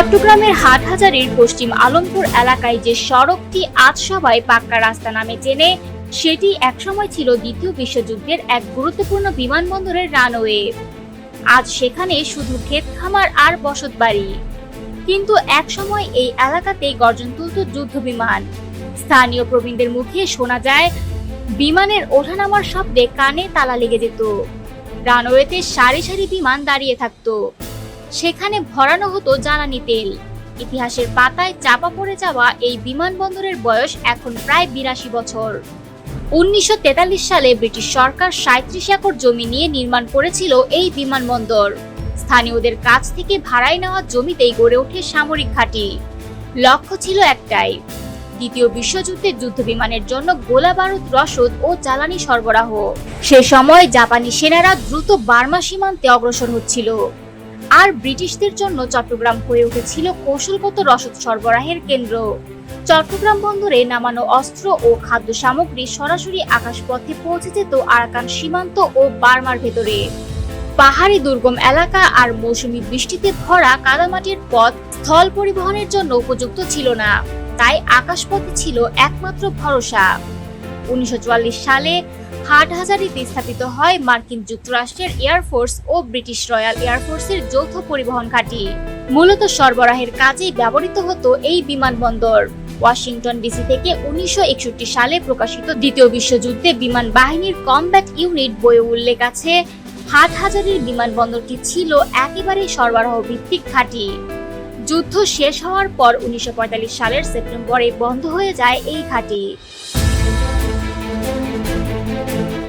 চট্টগ্রামের হাটহাজারির পশ্চিম আলমপুর এলাকায় যে সড়কটি আজ সবাই পাক্কা রাস্তা নামে চেনে, সেটি একসময় ছিল দ্বিতীয় বিশ্বযুদ্ধের এক গুরুত্বপূর্ণ বিমানবন্দরের রানওয়ে। আজ সেখানে শুধু ক্ষেত খামার আর বসতবাড়ি কিন্তু একসময় এই এলাকাতেই গর্জন তুলত যুদ্ধ বিমান। স্থানীয় প্রবীণদের মুখে শোনা যায়, বিমানের ওঠানামার শব্দে কানে তালা লেগে যেত। রানওয়েতে সারি সারি বিমান দাঁড়িয়ে থাকতো। সেখানে ভরানো হতো জ্বালানি তেল। ইতিহাসের পাতায় চাপা পড়ে যাওয়া এই বিমানবন্দরের বয়স এখন প্রায় বিরাশি বছর। উনিশশো তেতাল্লিশ সালে ব্রিটিশ সরকার সাঁত্রিশ একর জমি নিয়ে নির্মাণ করেছিল এই বিমানবন্দর। স্থানীয়দের কাছ থেকে ভাড়ায় নেওয়া জমিতেই গড়ে ওঠে সামরিক ঘাঁটি। লক্ষ্য ছিল একটাই, দ্বিতীয় বিশ্বযুদ্ধের যুদ্ধ বিমানের জন্য গোলা বারুদ রসদ ও জ্বালানি সরবরাহ। সে সময় জাপানি সেনারা দ্রুত বার্মা সীমান্তে অগ্রসর হচ্ছিল। আর ব্রিটিশদের জন্য চট্টগ্রাম হয়ে উঠেছিল কৌশলগত রসদ সরবরাহের কেন্দ্র। চট্টগ্রাম বন্দরে নামানো অস্ত্র ও খাদ্য সামগ্রী সরাসরি আকাশপথে পৌঁছে যেত আরাকান সীমান্ত ও বার্মার ভেতরে। পাহাড়ি দুর্গম এলাকা আর মৌসুমি বৃষ্টিতে ভরা কাদামাটির পথ স্থল পরিবহনের জন্য উপযুক্ত ছিল না। তাই আকাশপথে ছিল একমাত্র ভরসা। উনিশশো চুয়াল্লিশ সালে হাটহাজারিতে স্থাপিত হয় মার্কিন যুক্তরাষ্ট্রের এয়ারফোর্স ও ব্রিটিশ রয়্যাল এয়ারফোর্সের যৌথ পরিবহন ঘাঁটি। মূলত সরবরাহের কাজেই ব্যবহৃত হতো এই বিমানবন্দর। ওয়াশিংটন ডিসি থেকে উনিশশো একষট্টি সালে প্রকাশিত দ্বিতীয় বিশ্বযুদ্ধে বিমান বাহিনীর কমব্যাট ইউনিট বইয়ে উল্লেখ আছে, হাটহাজারির বিমানবন্দরটি ছিল একেবারে সরবরাহ ভিত্তিক ঘাঁটি। যুদ্ধ শেষ হওয়ার পর উনিশশো পঁয়তাল্লিশ সালের সেপ্টেম্বরে বন্ধ হয়ে যায় এই ঘাঁটি। Thank you.